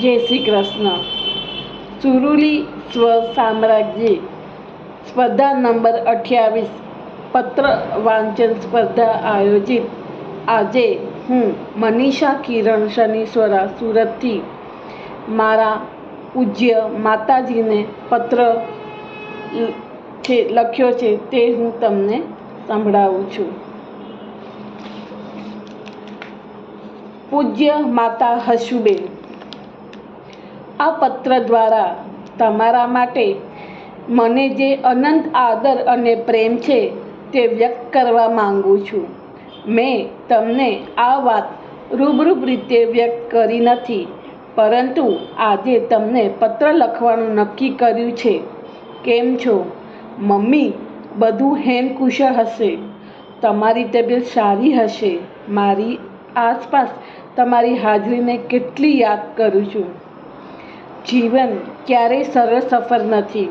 જય શ્રી કૃષ્ણ. સુરુલી સ્વ સામ્રાજ્ય સ્પર્ધા નંબર અઠ્યાવીસ. પત્ર વાંચન સ્પર્ધા આયોજિત. આજે હું મનીષા કિરણ શનીશ્વરા સુરતથી મારા પૂજ્ય માતાજીને પત્ર છે, લખ્યો છે તે હું તમને સંભળાવું છું. પૂજ્ય માતા હશુબેન આ પત્ર દ્વારા તમારા માટે મને જે અનંત આદર અને પ્રેમ છે તે વ્યક્ત કરવા માગું છું. મેં તમને આ વાત રૂબરૂપ રીતે વ્યક્ત કરી નથી, પરંતુ આજે તમને પત્ર લખવાનું નક્કી કર્યું છે. કેમ છો? મમ્મી, બધું હેમ કુશળ હશે. તમારી તબિયત સારી હશે. મારી આસપાસ તમારી હાજરીને કેટલી યાદ કરું છું. જીવન ક્યારેય સરળ સફર નથી.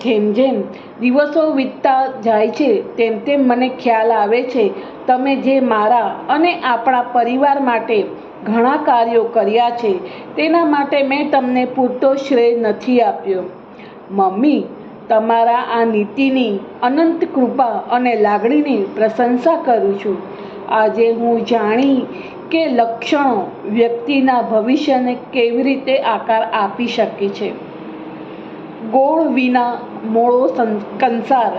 જેમ જેમ દિવસો વીતતા જાય છે, તેમ તેમ મને ખ્યાલ આવે છે, તમે જે મારા અને આપણા પરિવાર માટે ઘણા કાર્યો કર્યા છે, તેના માટે મેં તમને પૂરતો શ્રેય નથી આપ્યો. મમ્મી, તમારા આ નીતિની અનંત કૃપા અને લાગણીની પ્રશંસા કરું છું. આજે હું જાણી કે લક્ષણો વ્યક્તિના ભવિષ્યને કેવી રીતે આકાર આપી શકે છે? ગોળ વિના મોળો કંસાર,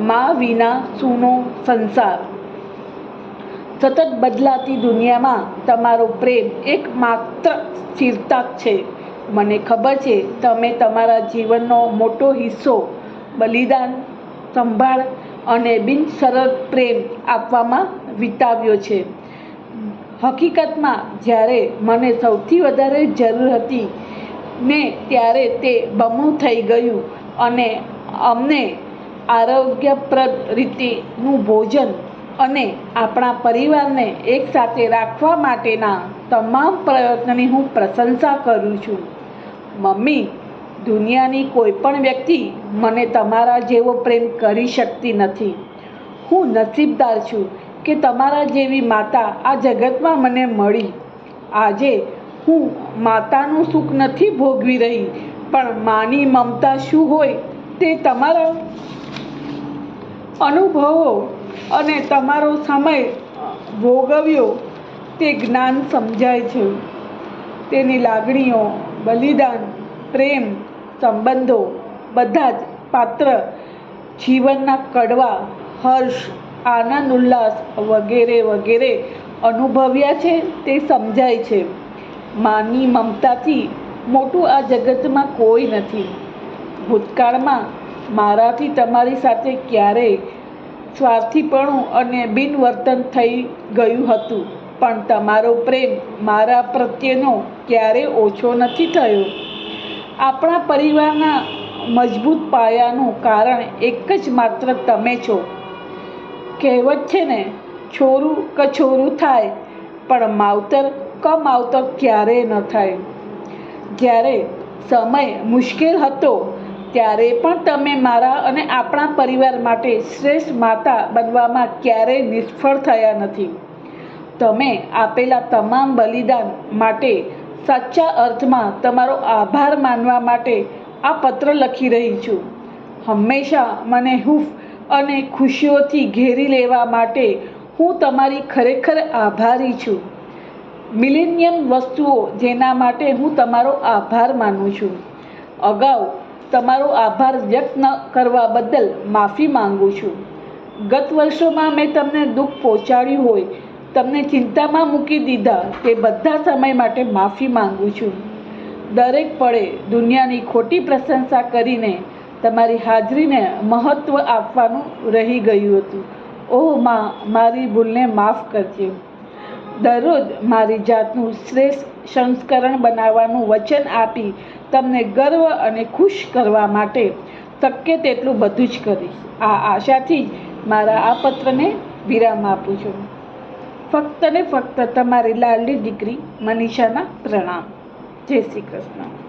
મા વિના સૂનો સંસાર. સતત બદલાતી દુનિયામાં તમારો પ્રેમ એક માત્ર સ્થિરતા છે. મને ખબર છે, તમે તમારા જીવનનો મોટો હિસ્સો, બલિદાન, સંભાળ અને બિનસરળ પ્રેમ આપવામાં વિતાવ્યો છે. હકીકતમાં જ્યારે મને સૌથી વધારે જરૂર હતી, ને ત્યારે તે બમણું થઈ ગયું અને અમને આરોગ્યપ્રદ રીતેનું ભોજન અને આપણા પરિવારને એકસાથે રાખવા માટેના તમામ પ્રયત્નની હું પ્રશંસા કરું છું. મમ્મી, દુનિયાની કોઈ પણ વ્યક્તિ મને તમારા જેવો પ્રેમ કરી શકતી નથી. હું નસીબદાર છું કે તમારા જેવી માતા આ જગતમાં મને મળી. આજે હું માતાનું સુખ નથી ભોગવી રહી, પણ માની મમતા શું હોય તે તમારા અનુભવો અને તમારો સમય ભોગવ્યો તે જ્ઞાન સમજાય છે. તેની લાગણીઓ, બલિદાન, પ્રેમ, સંબંધો બધા જ પાત્ર જીવનના કડવા, હર્ષ આનંદ ઉલ્લાસ વગેરે વગેરે અનુભવ્યા છે તે સમજાય છે. માની મમતાથી મોટું આ જગતમાં કોઈ નથી. ભૂતકાળમાં મારાથી તમારી સાથે ક્યારેય સ્વાર્થીપણું અને બિનવર્તન થઈ ગયું હતું, પણ તમારો પ્રેમ મારા પ્રત્યેનો ક્યારેય ઓછો નથી થયો. આપણા પરિવારના મજબૂત પાયાનું કારણ એક જ માત્ર તમે છો. કહેવત છે ને, છોરું કછોરું થાય, પણ માવતર કમાવતર ક્યારેય ન થાય. જ્યારે સમય મુશ્કેલ હતો, ત્યારે પણ તમે મારા અને આપણા પરિવાર માટે શ્રેષ્ઠ માતા બનવામાં ક્યારેય નિષ્ફળ થયા નથી. તમે આપેલા તમામ બલિદાન માટે સાચા અર્થમાં તમારો આભાર માનવા માટે આ પત્ર લખી રહી છું. હંમેશા મને હૂફ અને ખુશીઓથી ઘેરી લેવા માટે હું તમારી ખરેખર આભારી છું. મિલેનિયમ વસ્તુઓ જેના માટે હું તમારો આભાર માનું છું. અગાઉ તમારો આભાર વ્યક્ત ન કરવા બદલ માફી માંગુ છું. ગત વર્ષોમાં મેં તમને દુઃખ પહોંચાડ્યું હોય, તમને ચિંતામાં મૂકી દીધા તે બધા સમય માટે માફી માંગુ છું. દરેક પળે દુનિયાની ખોટી પ્રશંસા કરીને તમારી હાજરીને મહત્ત્વ આપવાનું રહી ગયું હતું. ઓહ, માં, મારી ભૂલને માફ કરજો. દરરોજ મારી જાતનું શ્રેષ્ઠ સંસ્કરણ બનાવવાનું વચન આપી તમને ગર્વ અને ખુશ કરવા માટે શક્ય તેટલું બધું જ કરીશ. આ આશાથી જ મારા આ પત્રને વિરામ આપું છું. ફક્ત ને ફક્ત તમારી લાડલી દીકરી મનીષાના પ્રણામ. જય શ્રી કૃષ્ણ.